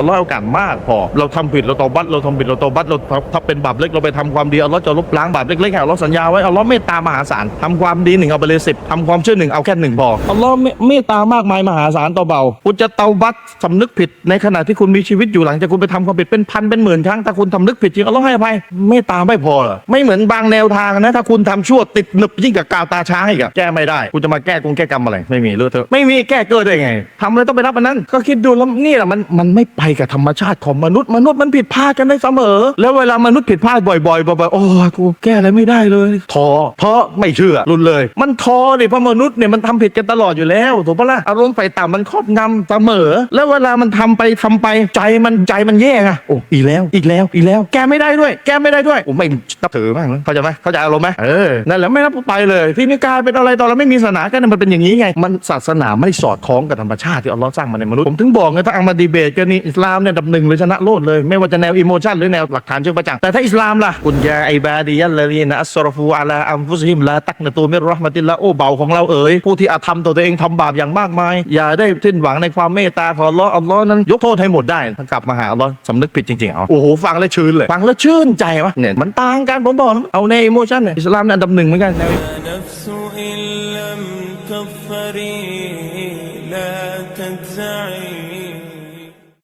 อัลลอฮ์ให้โอกาสมากพอ เราทำผิดเราตอบัตเราทำผิดเราตอบัตเราถ้าเป็นบาปเล็กเราไปทำความดีอัลลอฮ์จะลบล้างบาปเล็กๆให้อัลลอฮ์สัญญาไว้อัลลอฮ์เมตตามหาศาลทำความดีหนึ่งเอาไปเลยสิบทำความชั่วหนึ่งเอาแค่หนึ่งพออัลลอฮ์เมตตามากมายมหาศาลต่อเบา คุณจะเตาบัตสำนึกผิดในขณะที่คุณมีชีวิตอยู่หลังจากคุณไปทำความผิดเป็นพันเป็นหมื่นครั้งถ้าคุณทำนึกผิดจริงอัลลอฮ์ให้อภัยเมตตาไม่พอเหรอไม่เหมือนบางแนวทางนะถ้าคุณทำชั่วติดหนึบยิ่งกับกาวตาช้างอีกอะแก้ไม่ได้คุณจะมาแก้กงแก้กรรมอะไรไม่มีเลอะเทอะไม่มีแก้เกิดได้ไงทำอะไรต้องไปรับมันนั้น ก็คิดดูแล้วนี่แหละมันมันไม่ไปกับธรรมชาติของมนุษย์มนุษย์มันผิดพลาดกันได้เสมอ แล้วเวลามนุษย์ผิดพลาดบ่อยๆบ่อยๆโอ้ยกูแก้อะไรไม่ได้เลยท้อเพราะไม่เชื่อรุนเลย มันท้อดิเพราะมนุษย์เนี่ยมันทำผิดกันตลอดอยู่แล้วถูกปะล่ะอารมณ์ไฟต่ำมันครอบงำเสมอ แล้วเวลามันทำไปทำไปใจมันใจมันแย่ไงโอ้อีกแล้วอีกแล้วอีกแล้ว แก้ไม่ได้ด้วย แก้ไม่ได้ด้วยผมไม่นับถือมากนะเข้าใจไหมเข้าใจอารมณ์ไหมเออนั่นแหละไม่นับไปเลยที่นี่กลายเป็นอะไรตอนเราไม่มีศาสนาก็เนี่ยมันเป็นอย่างนี้ไง มันศาสนาไม่สอดคล้องกับธรรมชาติที่อัลลอฮ์สร้างมาในมนุษย์ผมถึงบอกไงถ้าเอามาดีเบตกันนี่อิสลามเนี่ยอันดับหนึ่งเลยชนะโลดเลย ไม่ว่าจะแนวอิโมชันหรือแนวหลักฐานเชิงประจักษ์แต่ถ้าอิสลามล่ะกุญยาไอบาดียัลลลีนะอัสรฟูอาลาอัมฟุซฮิมลาตักนตูมิรเราะห์มะติลละโอ้เบาของเราเอ๋ยผู้ที่อาธรรมต่อตัวเองทำบาปอย่างมากมาย อย่าได้สิ้นหวังในความเมตตาของอัลลอฮ์อัลลอฮ์นั้นยกโทษให้หมดได้ถ้ากลับมาหาอัลลอฮ์สำนึกผิดจริงๆเอาโอ้โหฟังแล้วชื่นเลยฟังแล้วชื่นใจวะเนี่ยมันต่างกันผมบอกแล้วเอาในอิโมชันเนี่ยอิสลามเนี่ยอันดับหนึ่งเหมือนกันแ